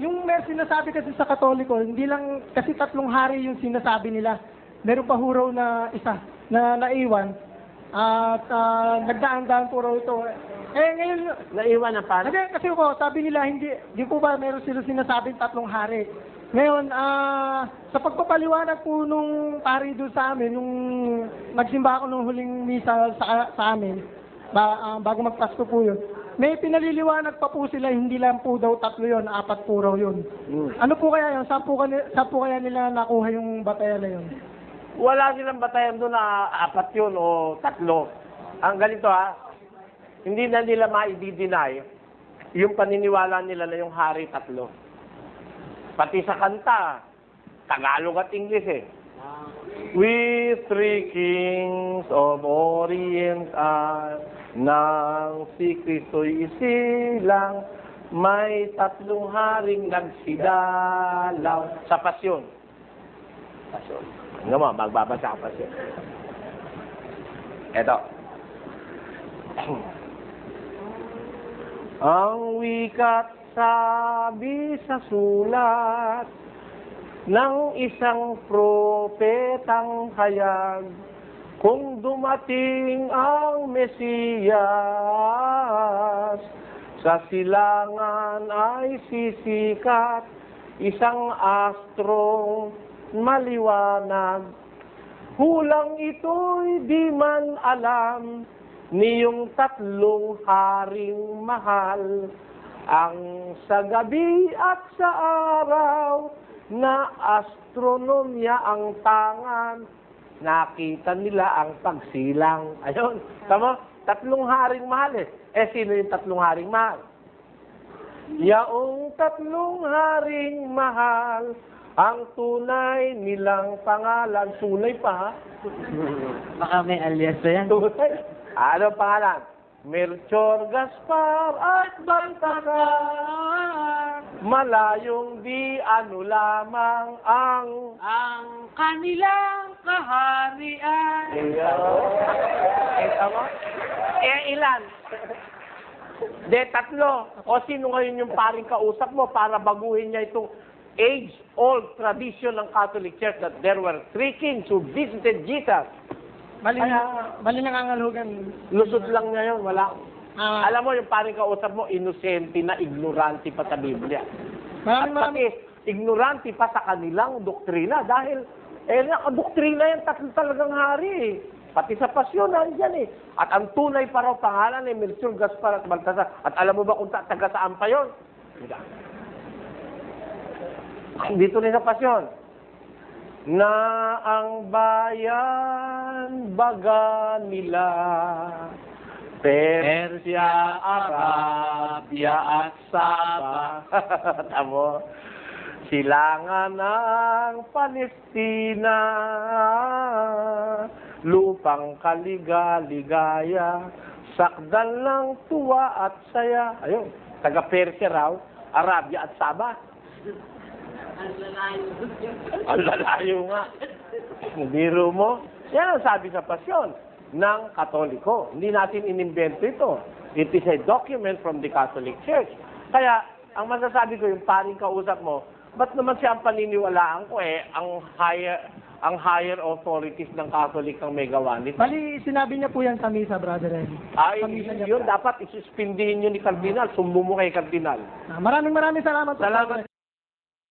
yung may sinasabi kasi sa Katoliko, hindi lang kasi tatlong hari yung sinasabi nila. Meron pa huraw na isa na naiwan. At ah, nagdaan-daan po raw ito. Eh ngayon, Naiwan na paano? kasi, kasi po, sabi nila, hindi, di po ba meron sila sinasabing tatlong hari. Ngayon, ah, sa pagpapaliwanag po nung pari doon sa amin, nung nagsimba ako nung huling misa sa, sa amin, ba, ah, bago magpasko po yun, may pinaliliwanag pa po sila, hindi lang po daw tatlo yun, apat po raw yun. Hmm. Ano po kaya yun? Saan po, kani- saan po kaya nila nakuha yung batayan na yun? Wala silang batayan doon na apat yun o tatlo. Ang ganito ha, hindi na nila ma-deny yung paniniwala nila na yung hari tatlo. Pati sa kanta, Tagalog at English eh. We three kings of Orient are nang si Kristo'y isilang may tatlong haring nagsidalaw sa pasyon. Pasyon. Ano mo, magbabasa ka pasyon. Eto. Ang wikat sabi sa sulat ng isang propetang hayag kung dumating ang Mesiyas sa silangan ay sisikat isang astrong maliwanag. Hulang ito'y di man alam niyong tatlong haring mahal. Ang sa gabi at sa araw na astronomya ang tangan nakita nila ang pagsilang. Ayun, tama? Tatlong haring mahal eh. Eh, sino yung tatlong haring mahal? Yaong tatlong haring mahal, ang tunay nilang pangalan. Tunay pa, ha? Baka may alias na yan. Tunay. Ano ang pangalan? Melchor Gaspar at Baltasar. Malayong di ano lamang ang... Ang kanilang kaharian. Eh, tama? Eh, ilan? De, tatlo. O sino ngayon yung paring kausap mo para baguhin niya itong age-old tradition ng Catholic Church that there were three kings who visited Jesus. Mali, Kaya- mali nangangalugan. Lusot lang niya yun, wala. Ah, Alam mo, yung paring kausap mo, inosente na, ignorante pa sa Biblia. At maraming maraming, pati, ignorante pa sa kanilang doktrina dahil, eh, nakadoktrina yan tatlo talagang hari eh. Pati sa pasyon, nandyan eh. At ang tunay pa raw pangalan ni Melchor, Gaspar at Baltasar. At alam mo ba kung ta- taga saan pa yun? Dito rin sa pasyon. Na ang bayan baga nila Persia, Arabia at Saba. Tamo. Silangan ng Palestina, lupang kaligaligaya, sakdal ng tuwa at saya. Ayun, taga Persia raw, Arabia at Saba. Ang lalayo nga. Biro mo. Yan ang sabi sa pasyon ng Katoliko. Hindi natin inimbento ito. It is a document from the Catholic Church. Kaya, ang masasabi ko, yung paring kausap mo, ba't naman siya ang paniniwalaan ko eh, ang higher, ang higher authorities ng Catholic ang may gawa nito. mali sinabi niya po yan sa misa, brother Eddie. Ay, yun po. dapat isuspindihin nyo ni Kardinal. Sumbo mo kay Kardinal. Ah, maraming maraming salamat po. Salamat. brother.